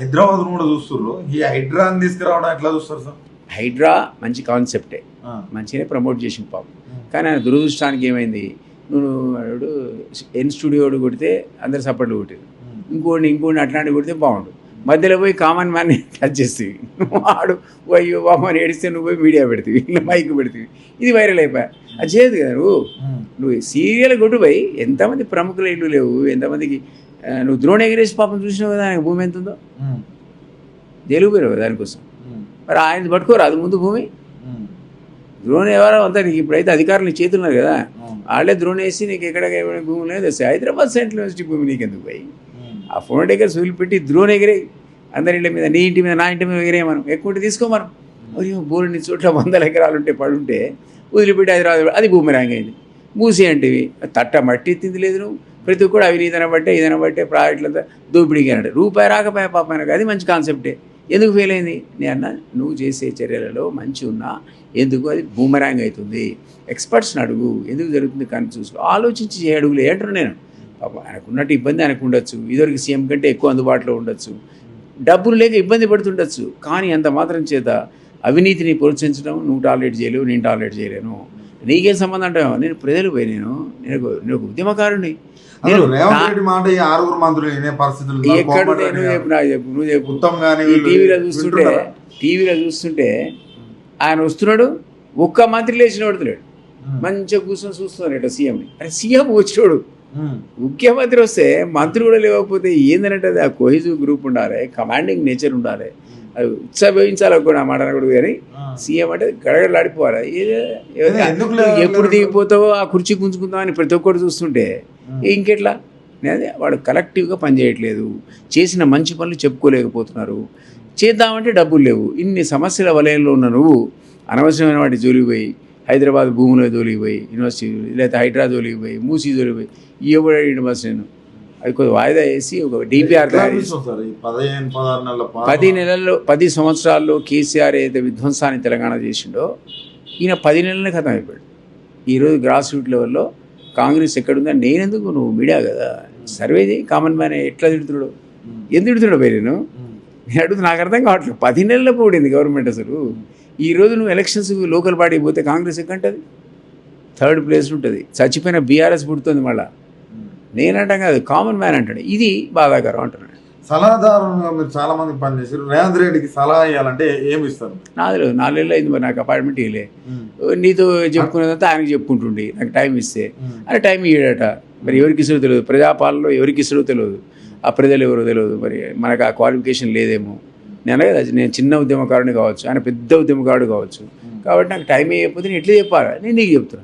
హైదరాబాద్ కూడా చూస్తుర్రు. ఈ హైడ్రాని తీసుకురావడం ఎట్లా చూస్తారు సార్? హైడ్రా మంచి కాన్సెప్టే. మంచిగానే ప్రమోట్ చేసింది పాపం. కానీ ఆయన దురదృష్టానికి ఏమైంది? నువ్వు వాడు ఎన్ స్టూడియోడు కొడితే అందరు సపోర్ట్లు కొట్టారు. ఇంకోటి ఇంకోటి అట్లాంటి కొడితే బాగుండు. మధ్యలో పోయి కామన్ మ్యాన్ టచ్ చేస్తావి. వాడు అయ్యో బామ్మని ఏడిస్తే నువ్వు పోయి మీడియా పెడతావి మైక్ పెడతావి. ఇది వైరల్ అయిపోయా. అది చేయదు కదా నువ్వు. నువ్వు సీరియల్ కొట్టు పోయి ఎంతమంది ప్రముఖుల ఇల్లు లేవు ఎంతమందికి నువ్వు ద్రోణ ఎగరేసి పాపం చూసినావు కదా ఆయన భూమి ఎంత ఉందో పోయినావు దానికోసం. మరి ఆయన పట్టుకోరాదు ముందు భూమి. ద్రోణ ఎవరో అంతా నీకు ఇప్పుడైతే అధికారులు ఉన్నారు కదా. వాళ్ళే ద్రోణ వేసి నీకు ఎక్కడ భూమి లేదు. హైదరాబాద్ సెంట్రల్ యూనివర్సిటీ భూమి నీకు ఎందుకు పోయి. ఆ ఫోన్ దగ్గర సూలు పెట్టి ద్రోణ ఎగిరే అందరి ఇంటి మీద నీ ఇంటి మీద నా ఇంటి మీద ఎగిరే మనం. ఎక్కువ ఉంటే తీసుకోమనం అయ్యో బోరుని చోట్ల వందల ఎకరాలు ఉంటే పడుంటే వదిలిపెట్టి హైదరాబాద్ అది భూమి రంగ్ అయింది మూసి అంటివి తట్ట మట్టి తింది లేదు నువ్వు. ప్రతి కూడా అవినీతిని బట్టే ఇదని బట్టే ప్రాజెక్టులతో దోపిడీకి అన్నాడు రూపాయి రాకపోయా పాప ఆయనకు అది మంచి కాన్సెప్టే. ఎందుకు ఫెయిల్ అయింది? నేను అన్న నువ్వు చేసే చర్యలలో మంచి ఉన్నా ఎందుకు అది బూమరాంగ్ అవుతుంది? ఎక్స్పర్ట్స్ని అడుగు ఎందుకు జరుగుతుంది కానీ చూసుకో. ఆలోచించి చేయ అడుగులు ఏంటారు నేను. పాప ఆయనకు ఉన్నట్టు ఇబ్బంది ఆయనకు ఉండొచ్చు. ఇదివరకు సీఎం కంటే ఎక్కువ అందుబాటులో ఉండొచ్చు. డబ్బులు లేక ఇబ్బంది పడుతుండొచ్చు. కానీ అంత మాత్రం చేత అవినీతిని ప్రోత్సహించడం నువ్వు టాలరేట్ చేయలేవు నేను టాలరేట్ చేయలేను. నీకేం సంబంధం అంటావు నేను ప్రజలు పోయి నేను నేను నేను ఉద్యమకారుని మాట ఆరుగురు మంత్రులు పరిస్థితులు. ఎక్కడ నేను చెప్పు నాకు చెప్పు నువ్వు చెప్పు ఈ టీవీలో చూస్తుంటే? టీవీలో చూస్తుంటే ఆయన వస్తున్నాడు ఒక్క మంత్రి లేచిన పడుతున్నాడు. మంచిగా కూర్చొని చూస్తున్నాడు ఇట్లా సీఎంని అరే సీఎం వచ్చినాడు. ముఖ్యమంత్రి వస్తే మంత్రి కూడా లేకపోతే ఏంటంటే అది ఆ కోహిజివ్ గ్రూప్ ఉండాలి కమాండింగ్ నేచర్ ఉండాలి. అది ఉత్సవించాలి కూడా మాట అనకూడదు కానీ. సీఎం అంటే గడగడలాడిపోవాలి? ఎప్పుడు దిగిపోతావో ఆ కుర్చీ గుంజుకుందాం అని ప్రతి ఒక్కరు చూస్తుంటే ఉమ్. ఇంకెట్లా? వాడు కలెక్టివ్గా పనిచేయట్లేదు చేసిన మంచి పనులు చెప్పుకోలేకపోతున్నారు. చేద్దామంటే డబ్బులు లేవు. ఇన్ని సమస్యల వలయంలో ఉన్న నువ్వు అనవసరమైన వాటి జోలికి పోయి హైదరాబాద్ భూముల జోలికి పోయి యూనివర్సిటీ లేకపోతే హైదరాబాద్ జోలికి పోయి మూసీ జోలికి పోయి ఇవ్వబడి యూనివర్సిటీ నేను? అది కొద్ది వాయిదా వేసి ఒక డిపిఆర్? పది నెలల్లో పది సంవత్సరాల్లో కేసీఆర్ ఏదైతే విధ్వంసాన్ని తెలంగాణ చేసిండో ఈయన పది నెలలనే ఖతం అయిపోయాడు. ఈరోజు గ్రాస్ రూట్ లెవెల్లో కాంగ్రెస్ ఎక్కడుందని నేనెందుకు? నువ్వు మీడియా కదా. సర్వే చేయి కామన్ మ్యాన్ ఎట్లా తిడుతున్నాడు. ఎందుకు తిడుతున్నాడు పోయి నేను? ఉమ్. నేను అడుగుతు నాకు అర్థం కావట్లేదు. పది నెలల పోడింది గవర్నమెంట్ అసలు. ఈ రోజు నువ్వు ఎలక్షన్స్ లోకల్ పార్టీకి పోతే కాంగ్రెస్ ఎక్కంటది థర్డ్ ప్లేస్ ఉంటుంది. చచ్చిపోయిన బీఆర్ఎస్ పుడుతుంది మళ్ళా. నేనంటాం కాదు కామన్ మ్యాన్ అంటాడు. ఇది బాధాకరం అంటున్నాడు. సలహాదారులుగా మీరు చాలా మంది పనిచేసారు రేవంత్ రెడ్డికి సలహా ఇవ్వాలంటే ఏమి ఇస్తారు? నాది లేదు నాలుగేళ్ళు అయింది మరి నాకు అపాయింట్మెంట్ ఇవ్వలే. నీతో చెప్పుకునేదంతా ఆయనకి చెప్పుకుంటుండే. నాకు టైం ఇస్తే. అని టైం ఇయ్యాడట. మరి ఎవరికి ఇస్తారో తెలియదు. ప్రజాపాలనలో ఎవరికి ఇస్తారో తెలియదు. ఆ ప్రజలు ఎవరో తెలియదు. మరి మనకు ఆ క్వాలిఫికేషన్ లేదేమో. నేను కదా నేను చిన్న ఉద్యమకారుని కావచ్చు ఆయన పెద్ద ఉద్యమకారుడు కావచ్చు. కాబట్టి నాకు టైం ఇవ్వకపోతే నేను ఎట్లా చెప్పాలి. నేను నీకు చెప్తున్నా.